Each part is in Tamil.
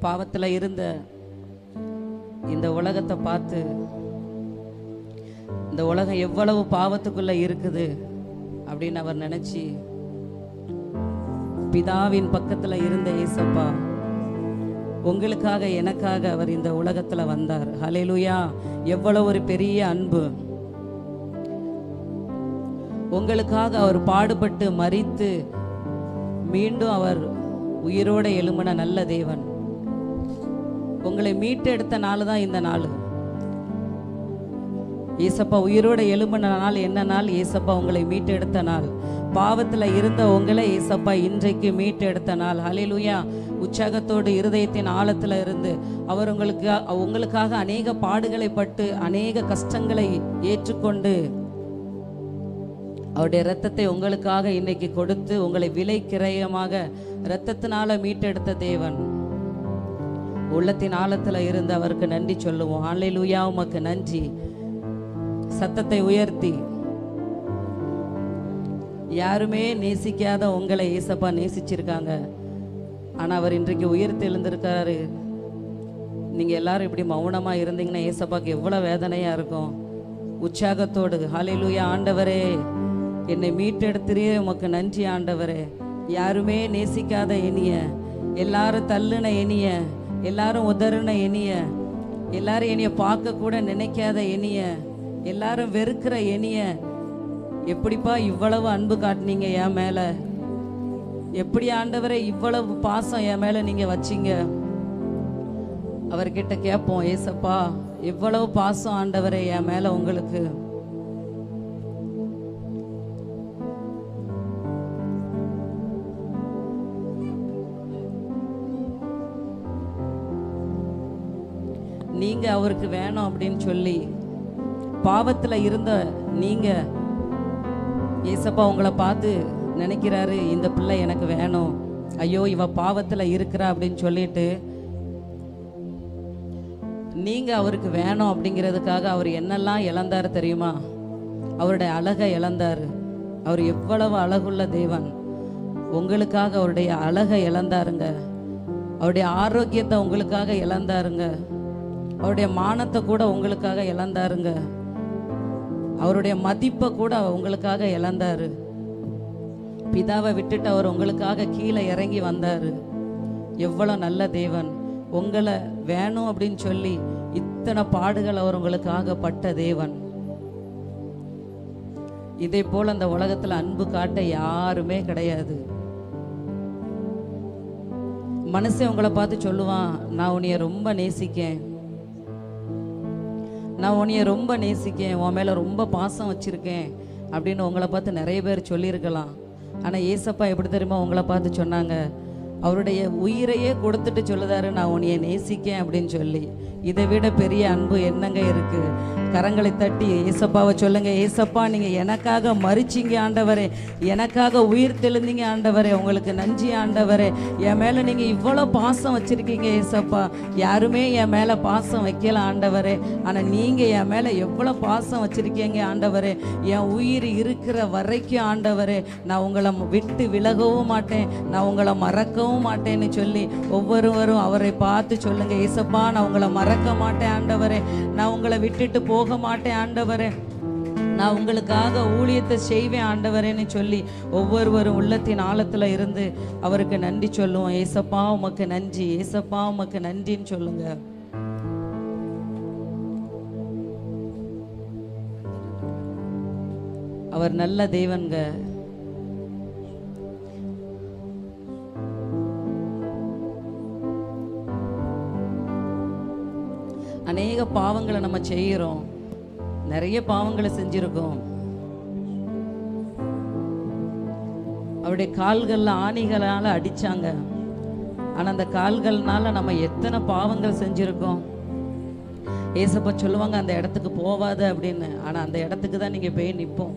பாவத்தில் இருந்த இந்த உலகத்தை பார்த்து இந்த உலகம் எவ்வளவு பாவத்துக்குள்ள இருக்குது அப்படின்னு அவர் நினைச்சு பிதாவின் பக்கத்தில் இருந்த ஏசப்பா உங்களுக்காக எனக்காக அவர் இந்த உலகத்தில் வந்தார். ஹலேலுயா எவ்வளவு ஒரு பெரிய அன்பு. உங்களுக்காக அவர் பாடுபட்டு மறித்து மீண்டும் அவர் உயிரோடு எழும்பின நல்ல தேவன். உங்களை மீட்டெடுத்த நாள் தான் இந்த நாள். ஏசப்பா உயிரோட எழும்பின நாள் என்ன நாள்? ஏசப்பா உங்களை மீட்டெடுத்த நாள். பாவத்தில் இருந்த உங்களை ஏசப்பா இன்றைக்கு மீட்டெடுத்த நாள். ஹalleluya உற்சாகத்தோடு இருதயத்தின் ஆழத்தில் இருந்து அவர் உங்களுக்கு உங்களுக்காக அநேக பாடுகளை பட்டு அநேக கஷ்டங்களை ஏற்றுக்கொண்டு அவருடைய இரத்தத்தை உங்களுக்காக இன்னைக்கு கொடுத்து உங்களை விலை கிரயமாக இரத்தத்தினால மீட்டெடுத்த தேவன். உள்ளத்தின் ஆழத்துல இருந்து அவருக்கு நன்றி சொல்லுவோம். ஹalleluya உமக்கு நன்றி. சத்தத்தை உயர்த்தி. யாருமே நேசிக்காத உங்களை ஏசப்பா நேசிச்சிருக்காங்க. ஆனா அவர் இன்றைக்கு உயிர்த்து எழுந்திருக்காரு. நீங்க எல்லாரும் இப்படி மௌனமா இருந்தீங்கன்னா ஏசப்பாக்கு எவ்வளவு வேதனையா இருக்கும். உற்சாகத்தோடு ஹalleluya ஆண்டவரே என்னை மீட்டெடுத்துறியே உமக்கு நன்றி ஆண்டவரே. யாருமே நேசிக்காத இனிய எல்லாரும் தள்ளுன இனிய எல்லாரும் உதறின இனிய எல்லாரும் என்னைய பார்க்க கூட நினைக்காத இனிய எல்லாரும் வெறுக்கிற இனிய எப்படிப்பா இவ்வளவு அன்பு காட்டினீங்க என் மேல? எப்படி ஆண்டவரை இவ்வளவு பாசம் என் மேல நீங்க வச்சீங்க? அவர்கிட்ட கேட்போம் ஏசப்பா எவ்வளவு பாசம் ஆண்டவரே என் மேல உங்களுக்கு. நீங்கள் அவருக்கு வேணும் அப்படின்னு சொல்லி பாவத்துல இருந்த நீங்க ஏசப்பா உங்களை பார்த்து நினைக்கிறாரு இந்த பிள்ளை எனக்கு வேணும். ஐயோ இவ பாவத்துல இருக்கிறா அப்படின்னு சொல்லிட்டு நீங்க அவருக்கு வேணும் அப்படிங்கிறதுக்காக அவர் என்னெல்லாம் இழந்தாரு தெரியுமா? அவருடைய அழகை இழந்தார். அவர் எவ்வளவு அழகுள்ள தேவன். உங்களுக்காக அவருடைய அழகை இழந்தாருங்க. அவருடைய ஆரோக்கியத்தை உங்களுக்காக இழந்தாருங்க. அவருடைய மானத்தை கூட உங்களுக்காக இழந்தாருங்க. அவருடைய மதிப்பை கூட உங்களுக்காக இழந்தாரு. பிதாவை விட்டுட்டு அவர் உங்களுக்காக கீழே இறங்கி வந்தாரு. எவ்வளோ நல்ல தேவன். உங்களை வேணும் அப்படின்னு சொல்லி இத்தனை பாடுகள் அவர் உங்களுக்காக பட்ட தேவன். இதே போல அந்த உலகத்துல அன்பு காட்ட யாருமே கிடையாது. மனசே உங்களை பார்த்து சொல்லுவான் நான் உன்னைய ரொம்ப நேசிக்கேன். நான் உன்னைய ரொம்ப நேசிக்கேன் உன் மேலே ரொம்ப பாசம் வச்சுருக்கேன் அப்படின்னு உங்களை பார்த்து நிறைய பேர் சொல்லியிருக்கலாம். ஆனால் ஏசப்பா எப்படி தெரியுமா உங்களை பார்த்து சொன்னாங்க? அவருடைய உயிரையே கொடுத்துட்டு சொல்லுதாரு நான் உன்னைய நேசிக்கேன் அப்படின்னு சொல்லி. இதை விட பெரிய அன்பு என்னங்க இருக்குது கரங்களை தட்டி ஏசப்பாவை சொல்லுங்க ஏசப்பா நீங்க எனக்காக மறிச்சிங்க ஆண்டவரே. எனக்காக உயிர் தெளிந்தீங்க ஆண்டவரே. உங்களுக்கு நன்றி ஆண்டவரே. என் மேல நீங்க இவ்வளோ பாசம் வச்சிருக்கீங்க ஏசப்பா. யாருமே என் மேல பாசம் வைக்கல ஆண்டவரே. ஆனா நீங்க என் மேல எவ்வளோ பாசம் வச்சிருக்கீங்க ஆண்டவரே. என் உயிர் இருக்கிற வரைக்கும் ஆண்டவரே நான் உங்களை விட்டு விலகவும் மாட்டேன். நான் உங்களை மறக்கவும் மாட்டேன்னு சொல்லி ஒவ்வொருவரும் அவரை பார்த்து சொல்லுங்க ஏசப்பா நான் உங்களை மறக்க மாட்டேன் ஆண்டவரே. நான் உங்களை விட்டுட்டு போ போக மாட்டேன் ஆண்டவரே. நான் உங்களுக்காக ஊழியத்தை செய்வேன் ஆண்டவரேன்னு சொல்லி ஒவ்வொருவரும் உள்ளத்தின் ஆழத்துல இருந்து அவருக்கு நன்றி சொல்லுவோம். ஏசப்பா உமக்கு நன்றி. ஏசப்பா உமக்கு நன்றின்னு சொல்லுங்க. அவர் நல்ல தெய்வன்க அநேக பாவங்களை நம்ம செய்கிறோம். நிறைய பாவங்களை செஞ்சிருக்கோம். அவருடைய கால்கள்ல ஆணிகளால அடிச்சாங்க. ஆனா அந்த கால்கள்னால நம்ம எத்தனை பாவங்கள் செஞ்சிருக்கோம். ஏசப்பா சொல்லுவாங்க அந்த இடத்துக்கு போவாத அப்படின்னு. ஆனா அந்த இடத்துக்கு தான் நீங்க போய் நிப்போம்.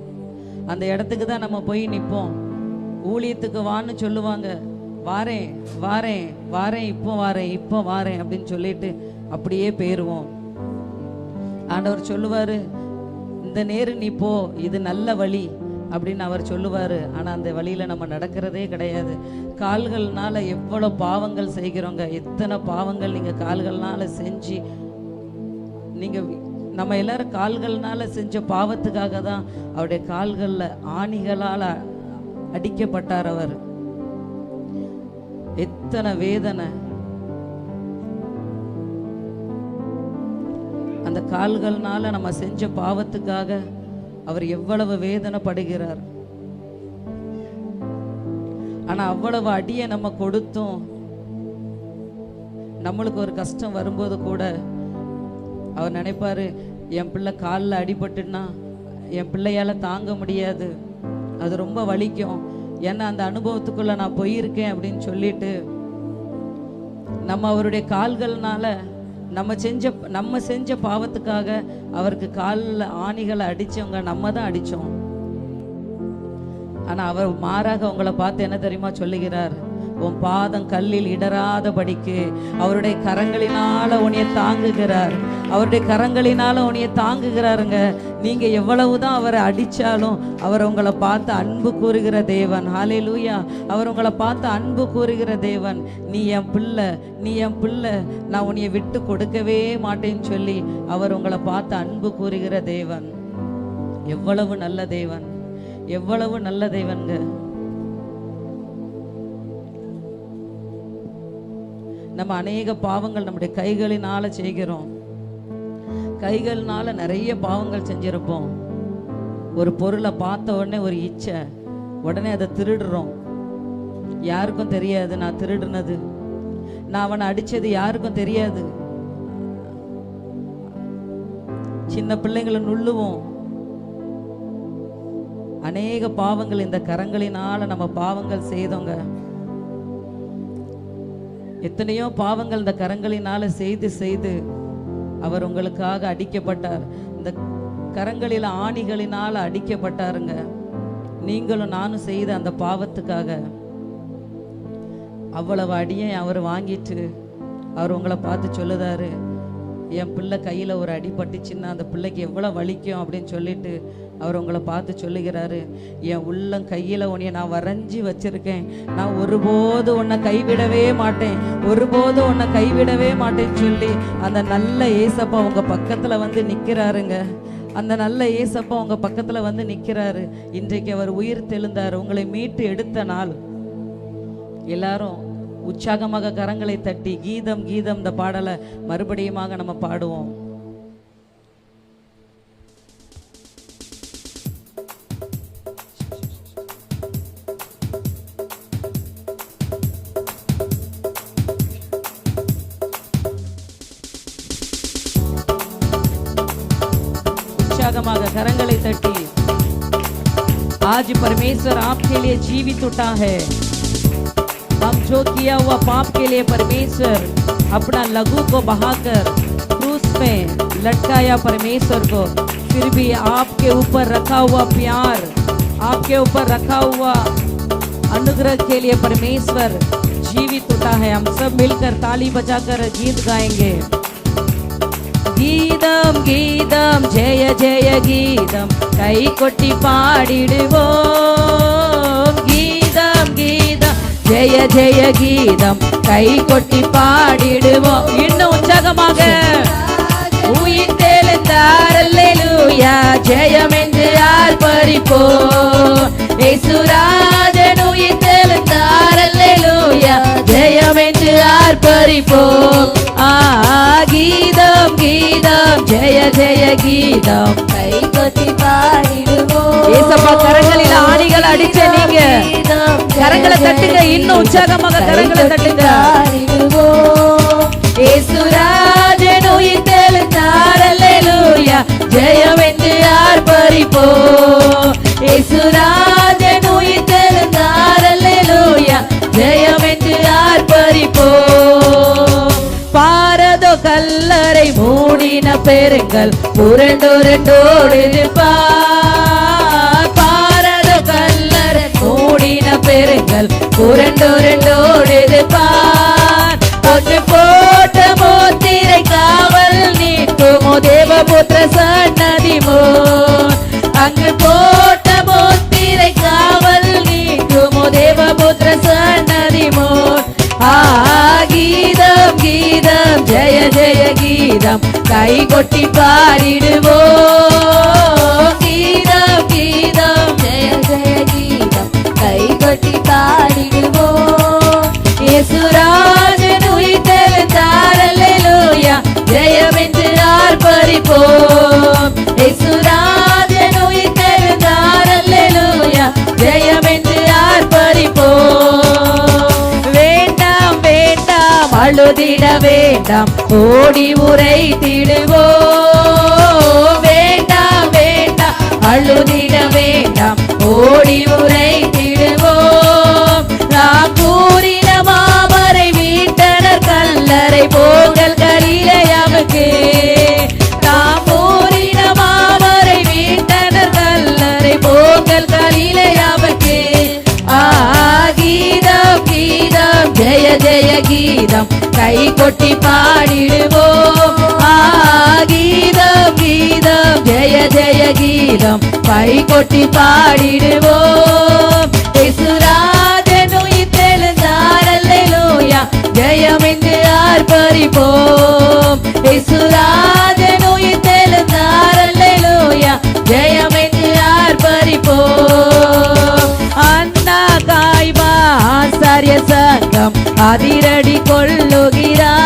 அந்த இடத்துக்கு தான் நம்ம போய் நிப்போம். ஊழியத்துக்கு வான்னு சொல்லுவாங்க. வாரேன் வாரேன் வாரேன் இப்போ வாரேன் இப்போ வாரேன் அப்படின்னு சொல்லிட்டு அப்படியே போயிருவோம். ஆண்டவர் சொல்லுவார் இந்த நேரு நீ போ இது நல்ல வழி அப்படின்னு அவர் சொல்லுவார். ஆனால் அந்த வழியில் நம்ம நடக்கிறதே கிடையாது. கால்கள்னால எவ்வளோ பாவங்கள் செய்கிறோங்க. எத்தனை பாவங்கள் நீங்கள் கால்கள்னால செஞ்சு நீங்கள் நம்ம எல்லாரும் கால்கள்னால செஞ்ச பாவத்துக்காக தான் அவருடைய கால்களில் ஆணிகளால் அடிக்கப்பட்டார் அவர். எத்தனை வேதனை. அந்த கால்கள்னால நம்ம செஞ்ச பாவத்துக்காக அவர் எவ்வளவு வேதனைப்படுகிறார். ஆனா அவ்வளவு அடியை நம்ம கொடுத்தும். நம்மளுக்கு ஒரு கஷ்டம் வரும்போது கூட அவர் நினைப்பாரு என் பிள்ளை காலில் அடிபட்டுன்னா என் பிள்ளையால தாங்க முடியாது. அது ரொம்ப வலிக்கும். ஏன்னா அந்த அனுபவத்துக்குள்ள நான் போயிருக்கேன் அப்படின்னு சொல்லிட்டு நம்ம அவருடைய கால்கள்னால நம்ம செஞ்ச நம்ம செஞ்ச பாவத்துக்காக அவருக்கு காலில் ஆணிகளை அடித்தவங்க நம்ம தான் அடித்தோம் ஆனால் அவர் மாறாக உங்களை பார்த்து என்ன தெரியுமா சொல்லுகிறார்? உன் பாதம் கல்லில் இடராதபடிக்கு அவருடைய கரங்களினால உன்னைய தாங்குகிறார். அவருடைய கரங்களினால உன்னைய தாங்குகிறாருங்க. நீங்க எவ்வளவுதான் அவரை அடிச்சாலும் அவர் உங்களை பார்த்து அன்பு கூறுகிற தேவன். ஹாலே லூயா அவர் உங்களை பார்த்து அன்பு கூறுகிற தேவன். நீ என் பிள்ளை நீ என் பிள்ளை. நான் உன்னைய விட்டு கொடுக்கவே மாட்டேன்னு சொல்லி அவர் உங்களை பார்த்து அன்பு கூறுகிற தேவன். எவ்வளவு நல்ல தேவன். எவ்வளவு நல்ல தேவன்ங்க. நம்ம அநேக பாவங்கள் நம்முடைய கைகளினால செய்கிறோம். கைகள்னால நிறைய பாவங்கள் செஞ்சிருப்போம். ஒரு பொருளை பார்த்த உடனே ஒரு இச்சை உடனே அதை திருடுறோம். யாருக்கும் தெரியாது நான் திருடுனது. நான் அவனை அடிச்சது யாருக்கும் தெரியாது. சின்ன பிள்ளைங்களை நுள்ளுவோம். அநேக பாவங்கள் இந்த கரங்களினால நம்ம பாவங்கள் செய்தோங்க. எத்தனையோ பாவங்கள் இந்த கரங்களினால செய்து செய்து அவர் உங்களுக்காக அடிக்கப்பட்டார். இந்த கரங்களில் ஆணிகளினால் அடிக்கப்பட்டாருங்க. நீங்களும் நானும் செய்த அந்த பாவத்துக்காக அவ்வளவு அடியை அவர் வாங்கிட்டு அவர் உங்களை பார்த்து சொல்லுதாரு. என் பிள்ளை கையில் ஒரு அடிபட்டுச்சுன்னா அந்த பிள்ளைக்கு எவ்வளோ வலிக்கும் அப்படின்னு சொல்லிட்டு அவர் உங்களை பார்த்து சொல்லுகிறாரு. என் உள்ளம் கையில் உன்னைய நான் வரைஞ்சி வச்சிருக்கேன். நான் ஒருபோது உன்னை கைவிடவே மாட்டேன். ஒருபோது உன்னை கைவிடவே மாட்டேன்னு சொல்லி அந்த நல்ல ஏசப்பா உங்கள் பக்கத்தில் வந்து நிற்கிறாருங்க அந்த நல்ல ஏசப்பா உங்கள் பக்கத்தில் வந்து நிற்கிறாரு இன்றைக்கு அவர் உயிர் தெழுந்தார். உங்களை மீட்டு எடுத்த நாள். எல்லாரும் உற்சாகமாக கரங்களை தட்டி கீதம் கீதம் இந்த பாடலை மறுபடியுமாக நம்ம பாடுவோம் உற்சாகமாக கரங்களை தட்டி आज परमेश्वर आपके लिए जीवित उठा है हम जो किया हुआ पाप के लिए परमेश्वर अपना लघु को बहाकर क्रूस में लटकाया परमेश्वर को। फिर भी आपके ऊपर रखा हुआ प्यार, आपके ऊपर रखा हुआ अनुग्रह के लिए परमेश्वर जीवित होता है। हम सब मिलकर ताली बजाकर गीत गाएँगे। गीतम गीतम, जय जय, गीतम, कई कोटी ಕೊಟ್ಟಿ वो ஜெய ஜெய கீதம் கை கொட்டி பாடிடுவோம். இன்னும் உற்சாகமாக. உயிர் தெளிந்தார். ஜெயம் என்று பறிப்போ ஆர்ப்பரிப்போ ஏசுராஜன் உயிர் தெளிந்தார் ஜெயம் என்று ஆர்ப்பரிப்போ ஆ கீதம் கீதம் ஜெய ஜெய கீதம் கை கொத்தி பாடிடுவோம் கரங்களில் ஆணிகள் அடிச்ச நீங்க. கரங்களை தட்டுங்க இன்னும் உற்சாகமாக கரங்களை தட்டுங்க. ஜெயம் என்று யார் ஏசுராஜன் பெருங்கள் புரண்டோரண்டோடு பாரதோ கல்லறை மூடின பெருங்கள் புரண்டோரண்டோடு பார் ஒன்று போட்ட மோத்திரை காவல் நீக்குமோ தேவபுத்திர சன்னதிமோ. ஜெய ஜெய கீதம். கை கொட்டி பாடிடுவோம். அழுதிட வேண்டாம். ஓடி உரைத்திடுவோம் வேண்டாம் வேண்டாம். அழுதிட வேண்டாம். ஓடி உரைத்திடுவோம் நாம் கூறின மாமரை வீட்டனர் கல்லறை போங்கள் கலிலையாவுக்கு ஜெய ஜெய கீதம் கை கொட்டி பாடிடுவோம். ஆ கீதம் கீதம் ஜெய ஜெய கீதம் கை கொட்டி பாடிடுவோம். இசுராஜன் உயிர்த்தெழுந்தார் ஜெயம் என்று ஆர்ப்பரிப்போம். இசுரா நாம் அதிரடி கொள்ளுகிறார்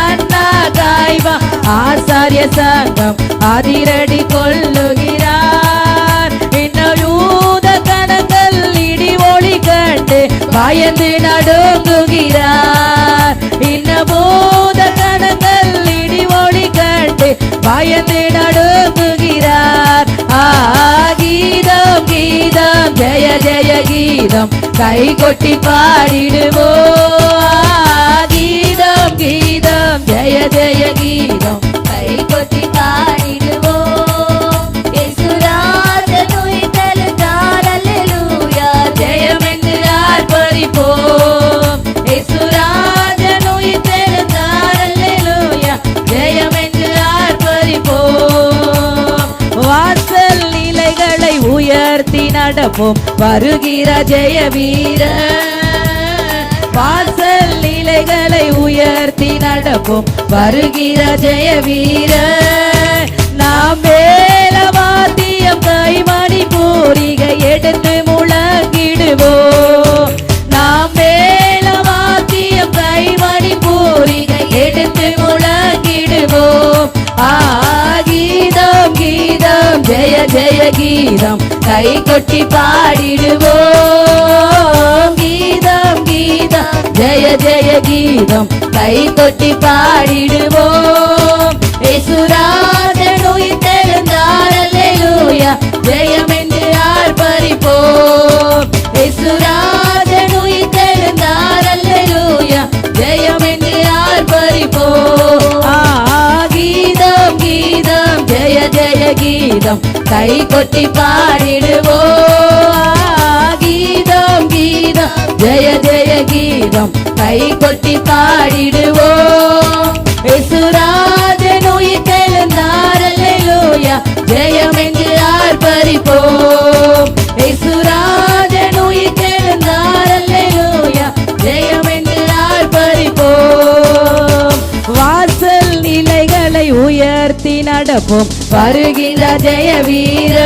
அண்ணா காய்பா ஆசாரிய சங்கம். அதிரடி கொள்ளுகிறார். இன்னும் யூத கணங்கள் இடி ஒளி கண்டு பயந்து நடுங்குகிறார். இன்னும் பூத கணங்கள் இடி ஒளி கண்டு பயந்து நடு கீதம் ஜெய ஜெய கீதம் கை கொட்டி பாடிடுவோ கீதம் கீதம் ஜெய ஜெய கீதம் கை உயர்த்தி வருகிற ஜெய வீர வாசல் நிலைகளை உயர்த்தி நடப்போம் வருகிற ஜெய வீர நாம் மேல வாத்தியம் கைமணி பூரிகை எடுத்து முழங்கிடுவோம். ஜெய ஜெய கீதம் கை கொட்டி பாடிடுவோம். கீதம் கீதம். ஜெய ஜெய கீதம் கை கொட்டி பாடிடுவோம். இயேசுராஜன் உயிர்த்தெழுந்தார் அல்லேலூயா ஜெயம் என்று கீதம் கை கொட்டி பாடிடுவோம் கீதம் கீதம். ஜெய ஜெய கீதம். கை கொட்டி பாடிடுவோம் இசுராஜன் உயிர்த்தெழுந்தார் அல்லேலூயா ஜெயம் என்று ஆர்ப்பரிப்போம் இசுராஜன் உயர்த்தி வருகின்ற ஜெய வீர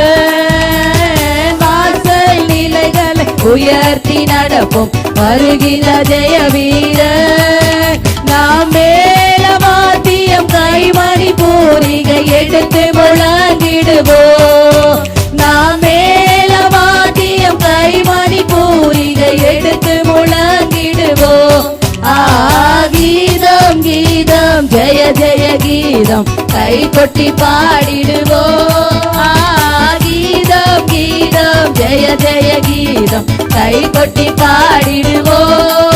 வாசல் நிலைகளை உயர்த்தி நடப்போம் வருகின்ற ஜெய வீர நாம் மேல மேலவாத்தியம் கைமணி பூரிகை எடுத்து முழங்கிடுவோம். நாம் மேல மேலவாத்தியம் கைமணி பூரிகை எடுத்து முழங்கிடுவோம். ஆ கீதம் கீதம் ஜெய ஜெய. கீதம் கை கொட்டி பாடிடுவோம் கீதம் கீதம் ஜெய ஜெய கீதம். கை கொட்டி பாடிடுவோம்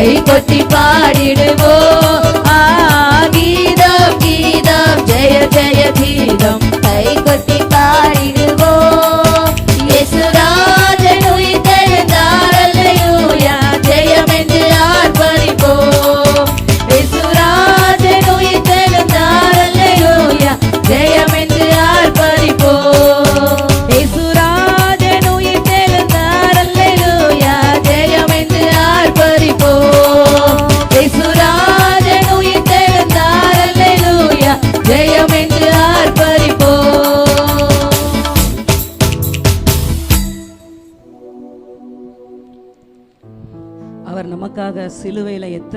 கை கொட்டி பாடிடுவோம்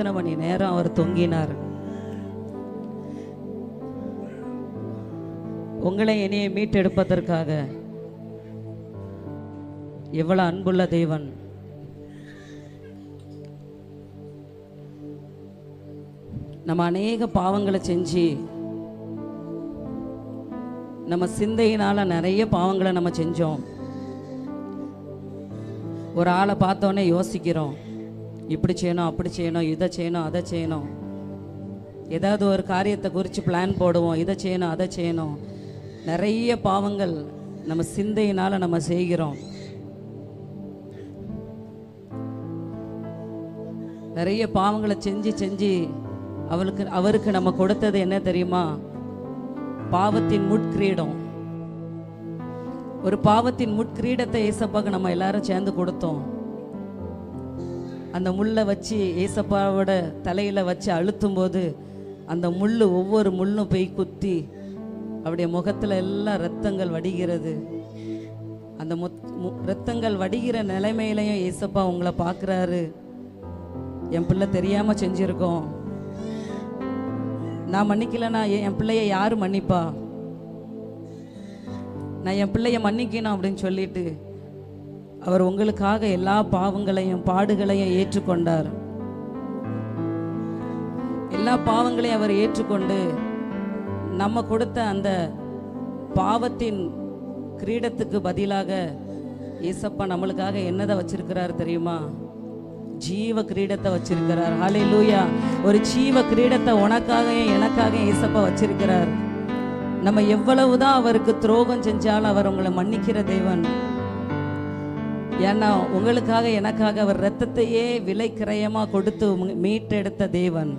எத்தனை மணி நேரம் அவர் தொங்கினார்? உங்களை என்னையை மீட்டெடுப்பதற்காக எவ்வளவு அன்புள்ள தேவன். நம்ம அநேக பாவங்களை செஞ்சு நம்ம சிந்தையினால நிறைய பாவங்களை நம்ம செஞ்சோம். ஒரு ஆளை பார்த்தோன்னே யோசிக்கிறோம். இப்படி செய்யணும் அப்படி செய்யணும் இதை செய்யணும் அதை செய்யணும். ஏதாவது ஒரு காரியத்தை குறித்து பிளான் போடுவோம் இதை செய்யணும் அதை செய்யணும். நிறைய பாவங்கள் நம்ம சிந்தையினால் நம்ம செய்கிறோம். நிறைய பாவங்களை செஞ்சு செஞ்சு அவளுக்கு அவருக்கு நம்ம கொடுத்தது என்ன தெரியுமா? பாவத்தின் முட்கிரீடம். ஒரு பாவத்தின் முட்கிரீடத்தை ஏசப்பாக்கு நம்ம எல்லாரும் சேர்ந்து கொடுத்தோம். அந்த முள்ளை வச்சு ஏசப்பாவோட தலையில் வச்சு அழுத்தும் போது அந்த முள் ஒவ்வொரு முள்ளும் போய் குத்தி அவருடைய முகத்துல எல்லாம் ரத்தங்கள் வடிகிறது. அந்த முத் மு- ரத்தங்கள் வடிகிற நிலைமையிலையும் ஏசப்பா உங்களை பார்க்குறாரு. என் பிள்ளை தெரியாமல் செஞ்சுருக்கோம். நான் மன்னிக்கலனா என் என் பிள்ளைய யார் மன்னிப்பா? நான் என் பிள்ளைய மன்னிக்கணும் அப்படின்னு சொல்லிட்டு அவர் உங்களுக்காக எல்லா பாவங்களையும் பாடுகளையும் ஏற்றுக்கொண்டார். எல்லா பாவங்களையும் அவர் ஏற்றுக்கொண்டு நம்ம கொடுத்த அந்த பாவத்தின் கிரீடத்துக்கு பதிலாக ஏசப்பா நம்மளுக்காக என்னதை வச்சிருக்கிறார் தெரியுமா? ஜீவ கிரீடத்தை வச்சிருக்கிறார். ஹலே லூயா ஒரு ஜீவ கிரீடத்தை உனக்காக எனக்காக ஏசப்பா வச்சிருக்கிறார். நம்ம எவ்வளவுதான் அவருக்கு துரோகம் செஞ்சாலும் அவர் உங்களை மன்னிக்கிற தேவன். ஏன்னா உங்களுக்காக எனக்காக அவர் ரத்தத்தையே விலை கிரயமா கொடுத்து உங்க- மீட்டெடுத்த தேவன்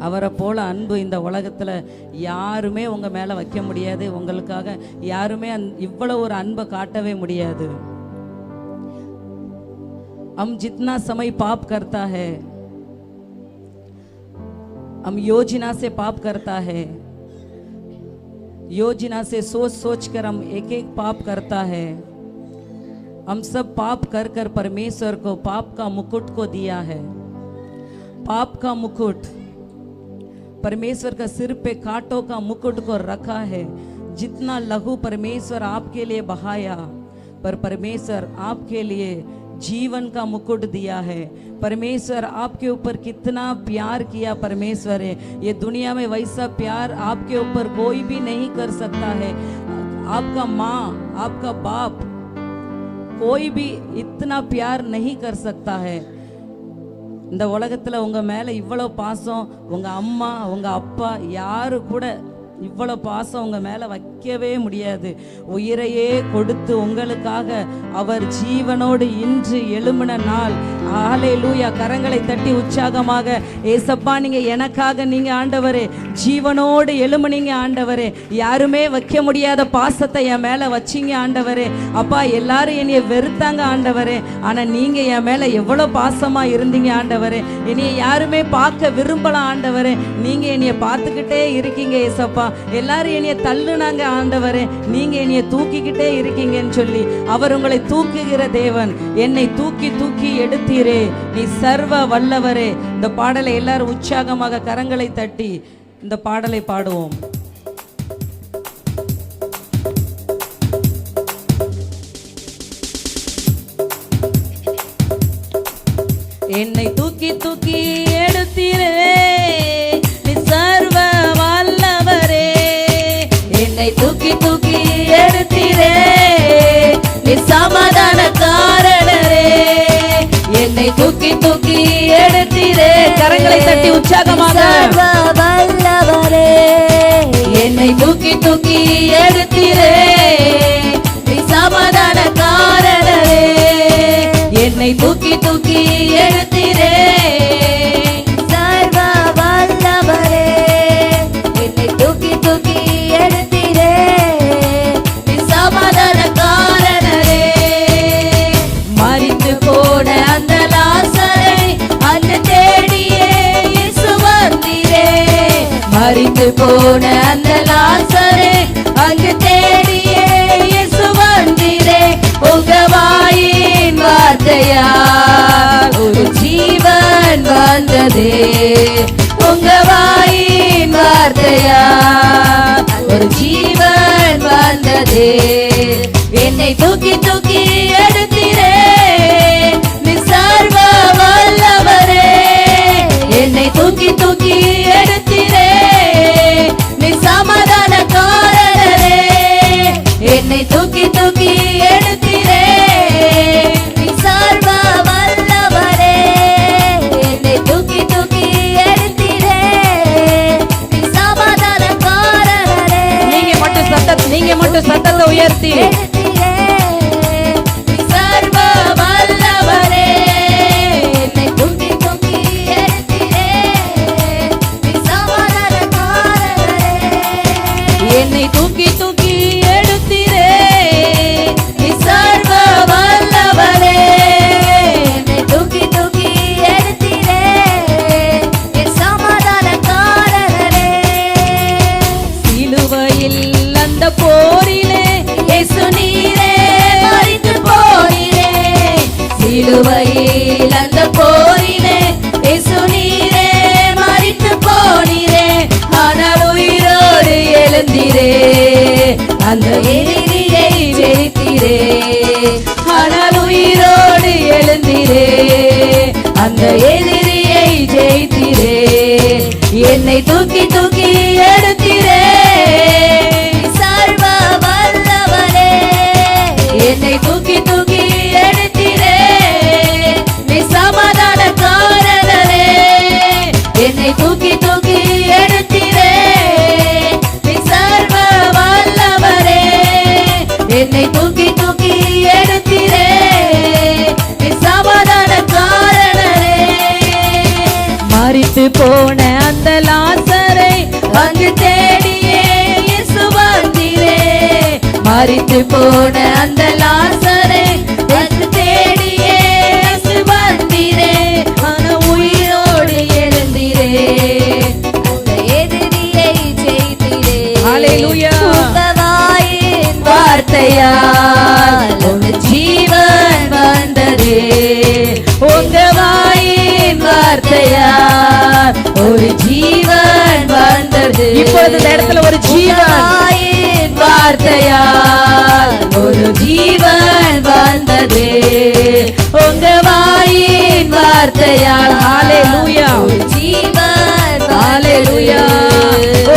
அவரை போல அன்பு இந்த உலகத்துல யாருமே உங்க மேல வைக்க முடியாது உங்களுக்காக யாருமே அந் இவ்வளவு ஒரு அன்பை காட்டவே முடியாது हम जितना समय पाप करता है हम योजना से पाप करता है योजना से सोच सोच कर हम एक एक पाप करता है हम सब पाप कर कर परमेश्वर को, पाप का मुकुट को दिया है। पाप का मुकुट, परमेश्वर का सिर पे कांटों का मुकुट को रखा है। जितना लहू परमेश्वर आपके लिए बहाया, पर परमेश्वर आपके लिए जीवन का मुकुट दिया है। परमेश्वर आपके ऊपर कितना प्यार किया परमेश्वर है ये दुनिया में वैसा प्यार आपके ऊपर कोई भी नहीं कर सकता है। आपका माँ, आपका बाप கோய் பி இத்தனா பியார் நெஹி கர் இந்த உலகத்தில் உங்கள் மேலே இவ்வளோ பாசம் உங்கள் அம்மா உங்கள் அப்பா யாரு கூட இவ்வளோ பாசம் உங்கள் மேலே வைக்கவே முடியாது. உயிரையே கொடுத்து உங்களுக்காக அவர் ஜீவனோடு இன்று எழும்பின நாள். ஆலே லூயா கரங்களை தட்டி உற்சாகமாக ஏசப்பா நீங்கள் எனக்காக நீங்கள் ஆண்டவரே ஜீவனோடு எழும்புனீங்க ஆண்டவரே. யாருமே வைக்க முடியாத பாசத்தை என் மேலே வச்சீங்க ஆண்டவரே. அப்பா எல்லாரும் என்னைய வெறுத்தாங்க ஆண்டவரே. ஆனால் நீங்கள் என் மேலே எவ்வளோ பாசமாக இருந்தீங்க ஆண்டவரே. என்னைய யாருமே பார்க்க விரும்பலாம் ஆண்டவரே. நீங்கள் என்னைய பார்த்துக்கிட்டே இருக்கீங்க ஏசப்பா. எல்லாரும் என்னைய தள்ளுனாங்க ஆண்டவரே. நீங்க என்னைய தூக்கிக்கிட்டே இருக்கீங்கன்னு சொல்லி அவர் உங்களை தூக்குகிற தேவன். என்னை தூக்கி தூக்கி எடுத்தீரே. நீ சர்வ வல்லவரே. இந்த பாடலை எல்லாரும் உற்சாகமாக கரங்களை தட்டி இந்த பாடலை பாடுவோம். என்னை தூக்கி தூக்கி எடுத்தீரே. என்னை தூக்கி தூக்கி எடுத்தீரே. நீ சமாதான காரணரே. என்னை தூக்கி தூக்கி எடுத்தீரே. கரங்களை தட்டி உற்சாகமாக. வல்லவரே என்னை தூக்கி தூக்கி எடுத்தீரே. நீ சமாதான காரணரே. என்னை தூக்கி தூக்கி போன அந்த லாசரே அங்கு தேடியே இயேசு வந்தீரே. உங்க வாயின் வார்த்தையா? ஒரு ஜீவன் வந்ததே. உங்க வாயின் வார்த்தையா? ஒரு ஜீவன் வந்ததே. என்னை தூக்கி தூக்கி என்னை தூக்கி தூக்கி எடுத்திரே. நீ சர்வ வல்லவரே என்னை தூக்கி தூக்கி எடுத்திரே. சமாதானக்காரரே. நீங்க மட்டும் சத்தத்தை நீங்க மட்டும் சத்தத்தை உயர்த்தி. என்னை தூக்கி தூக்கி போன அந்த லாசரை அங்கு தேடியே இயேசு வந்தீரே. மறித்து போன அந்த லாசரை அங்கு தேடியே இயேசு வந்தீரே. ஆன உயிரோடு எழுந்தீரே. அந்த எதிரியை ஜெயித்தீரே. ஹalleluya. ஒரு ஜீவன் வந்ததே. உங்க வாயின் வார்த்தையால் ஒரு ஜீவன் வந்தது இப்பொழுது இந்த இடத்துல ஒரு ஜீவன். வார்த்தையால் ஒரு ஜீவன் வந்தது உங்க வாயின் வார்த்தையால் ஹalleluya. ஒரு ஜீவன் ஹalleluya.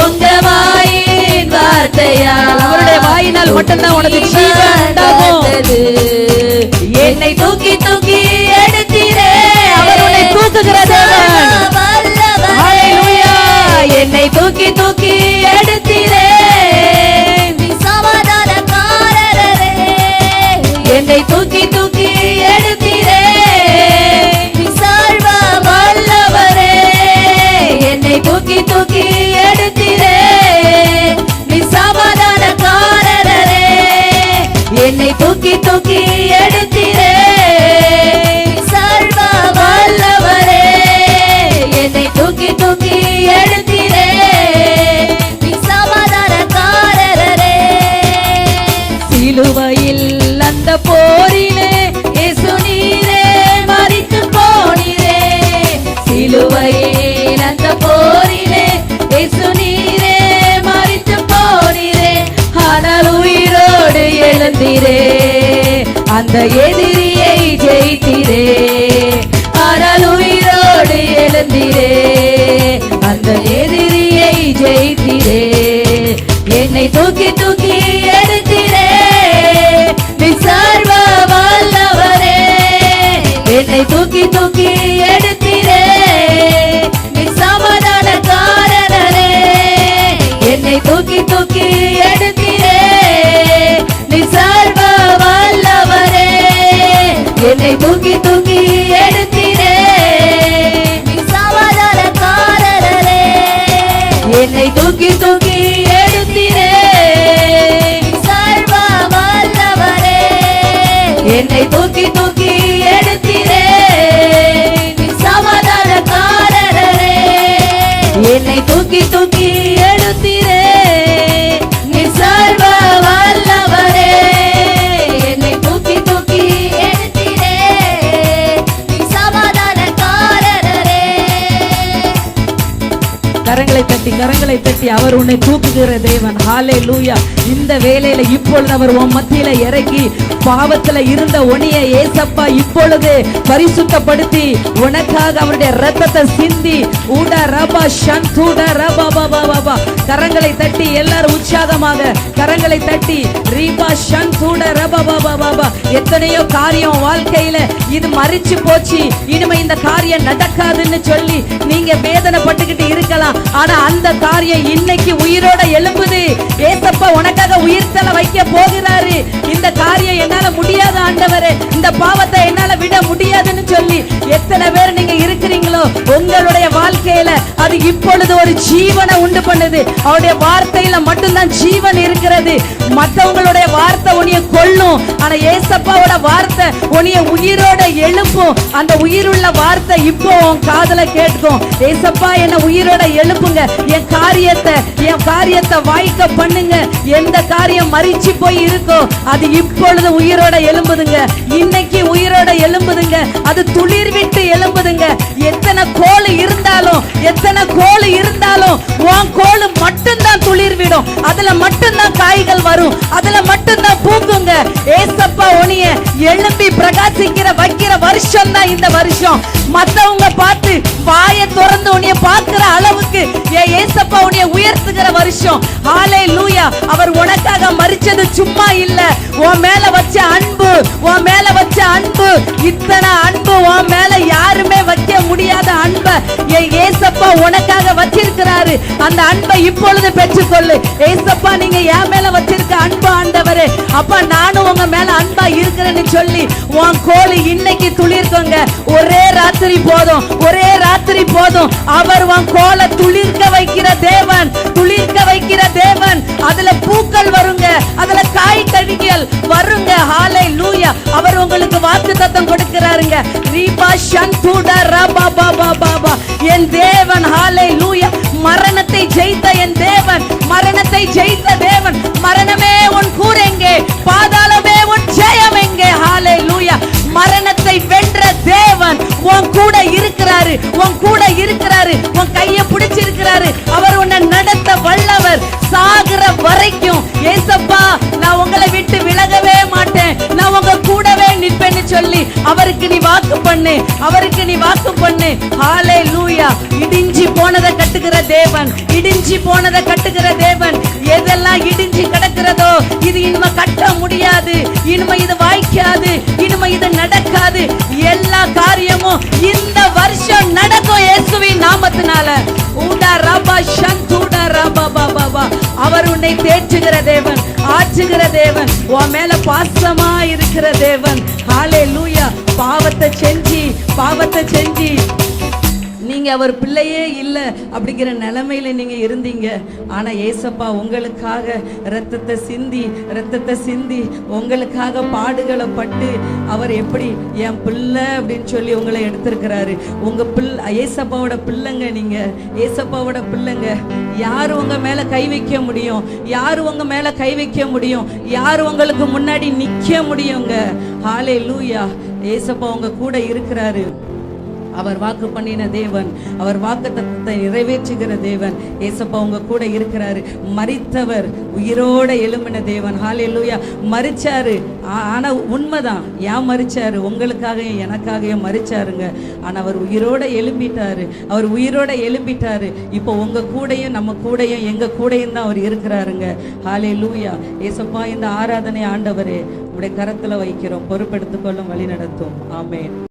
உங்க வாயின் வார்த்தையால் அவருடைய வாயினால் மட்டும்தான் உனக்கு ஜீவன் உண்டாகும். என்னை தூக்கி தூக்கி எடுத்தீரே. சர்வ வல்லவரே என்னை தூக்கி தூக்கி எடுத்தீரே. நீ சமாதானக்காரரே. சிலுவையில் அந்த போரிலே இயேசு நீரே மரித்து போனீரே. சிலுவையில் அந்த போரிலே இயேசு நீரே ஆனால் உயிரோடு அந்த எதிரியை ஜெயித்திரே. ஆனால் உயிரோடு எழுந்திரே. அந்த எதிரியை ஜெயித்திரே. என்னை தூக்கி தூக்கி என்னை தூக்கி தூக்கி எடுத்தீரே சர்வ வல்லவரே. என்னை தூக்கி தூக்கி கரங்களை தட்டி அவர் உன்னை தூக்குகிற தேவன். ஹாலே லூயா இந்த வேலையில இப்பொழுது அவர் உன் மத்தியில இறங்கி பாவத்துல இருந்த ஒனிய ஏசப்பா இப்பொழுது பரிசுத்தப்படுத்தி உனக்காக அவருடைய ரத்தத்தை சிந்தி உட ரபா ஷந்தூட ரபா பாபா பாபா கரங்களை தட்டி எல்லாரும் உற்சாகமாக கரங்களை தட்டி ரீபா ஷந்தூட ரபா பாபா எத்தனையோ காரியம் வாழ்க்கையில இது மறிச்சு போச்சு. இனிமே இந்த காரியம் நடக்காதுன்னு சொல்லி நீங்க வேதனைப்பட்டுக்கிட்டு இருக்கலாம். ஆனா அந்த காரியம் இன்னைக்கு உயிரோட எழும்புது. ஏசப்பா உனக்காக உயிர் தலை வைக்க போகிறாரு. இந்த காரியம் என்னால முடியாத ஆண்டவரே. இந்த பாவத்தை என்னால விட முடியாதுன்னு சொல்லி எத்தனை பேர் நீங்க இருக்கிறீங்களோ உங்களுடைய வாழ்க்கையில அது இப்பொழுது ஒரு ஜீவனை உண்டு பண்ணுது. அவருடைய வார்த்தையில மட்டும்தான் ஜீவன் இருக்கிறது. மற்றவங்களுடைய வார்த்தை உனிய கொள்ளும் ஆனா ஏசப்பாவோட வார்த்தை உனிய உயிரோட எழுப்பும். அந்த உயிருள்ள வார்த்தை இப்போ உன் காதல கேட்கும் ஏசப்பா என்ன உயிரோட எழுப்புங்க. என் காரியத்தை என் காரியத்தை வாய்க்க பண்ணுங்க. எந்த காரியம் மறிச்சு போய் இருக்கோ அது இப்பொழுது உயிரோட எழும்புதுங்க. இன்னைக்கு உயிரோட எழும்புதுங்க. அது துளிர் விட்டு எழும்புதுங்க. எத்தனை கோல் இருந்தாலும் எத்தனை கோல் இருந்தாலும் உன் கோல் மட்டும்தான் துளிர் விடும். அதுல மட்டும்தான் காய்கள் வரும். அதுல மட்டும்தான் பூங்குங்க. ஏசப்பா உனிய எழும்பி பிரகாசிக்கிற வைக்கிற வருஷம் தான் இந்த வருஷம். மத்தவங்க பார்த்து வாயை திறந்து உனிய பார்க்கிற அளவுக்கு ஏசப்பா உனிய உயர்த்துகிற வருஷம். ஆலே லூயா அவர் உனக்காக மறிச்சது சும்மா இல்ல. உன் மேல வச்ச அன்பு உன் மேல வச்ச அன்பு இத்தனை அன்பு உன் மேல யாருமே வைக்க முடியாத அன்பை என் ஏசப்பா உனக்காக வச்சிருக்கிறாரு. அந்த அன்பை இப்பொழுது பெற்றுக்கொள்ளு. ஏசப்பா நீங்க என் மேல வச்சிருக்க அன்பு ஆண்டவரே. அப்பா நானும் உங்க மேல அன்பா இருக்கிறேன்னு சொல்லி உன் கோழி இன்னைக்கு துளிர்க்கோங்க. ஒரே ராத்திரி போதும் ஒரே ராத்திரி போதும். அவர் உன் கோலை துளிர்க்க வைக்கிற தேவன் துளிர்க்க வைக்கிற தேவன். அதுல பூக்கள் வருங்க அதுல காய் கடிகள் வருங்க. ஹாலை லூயா அவர் உங்களுக்கு வாக்கு தத்தம் கொடுக்கிறாருங்க. ரீபா ஷந்தூடா ரபா பாபா பாபா என் தேவன் ஹாலை லூயா மரணத்தை ஜெயித்த என் தேவன் மரணத்தை ஜெயித்த அவருக்கு நீ வாக்கு பண்ணு அவருக்கு நீ வாக்கு பண்ணு. ஹாலே லூயா இடிஞ்சி போனதை கட்டுகிற தேவன் இடிஞ்சி போனதை கட்டுகிற தேவன். எதெல்லாம் இடிஞ்சி கிடக்கிறதோ இது இனிமே கட்ட முடியாது இனிமே இது வாய்க்காது இனிமே இது நடக்காது. எல்லா காரியமும் இந்த வருஷம் நடக்கும் இயேசுவின் நாமத்தினால. ஊடா ரபா சந்தூடா ரபா பாபா பா அவர் உன்னை தேற்றுகிற தேவன் ஆற்றுகிற தேவன். உன் மேல பாசமா இருக்கிற தேவன். ஹாலே பாவத்தை செஞ்சு பாவத்தை செஞ்சு. நீங்க அவர் பிள்ளையே இல்லை அப்படிங்கிற நிலைமையில நீங்க இருந்தீங்க. ஆனா ஏசப்பா உங்களுக்காக ரத்தத்தை சிந்தி ரத்தத்தை சிந்தி உங்களுக்காக பாடுகளை பட்டு அவர் எப்படி என் பிள்ளை அப்படின்னு சொல்லி உங்களை எடுத்திருக்கிறாரு. உங்க பிள்ளை ஏசப்பாவோட பிள்ளைங்க நீங்க. ஏசப்பாவோட பிள்ளைங்க. யார் உங்க மேல கை வைக்க முடியும்? யார் உங்க மேல கை வைக்க முடியும்? யார் உங்களுக்கு முன்னாடி நிக்க முடியுங்க? ஹாலே லூயா ஏசப்பா உங்க கூட இருக்கிறாரு. அவர் வாக்கு பண்ணின தேவன் அவர் வாக்கு தத்துவத்தை நிறைவேற்றுகிற தேவன். ஏசப்பா உங்க கூட இருக்கிறாரு. மறித்தவர் உயிரோட எழும்பின தேவன். ஹalleluya மரிச்சாரு. ஆ- ஆனா உண்மைதான். ஏன் மறிச்சாரு உங்களுக்காக எனக்காக மறிச்சாருங்க ஆனா அவர் உயிரோட எழும்பிட்டாரு. அவர் உயிரோட எழும்பிட்டாரு. இப்போ உங்க கூடையும் நம்ம கூடயும் எங்க கூடையும் தான் அவர் இருக்கிறாருங்க. ஹalleluya ஏசப்பா இந்த ஆராதனை ஆண்டவரே உடைய கரத்துல வைக்கிறோம். பொறுப்பெடுத்துக்கொள்ளும் வழி நடத்தும். ஆமென்.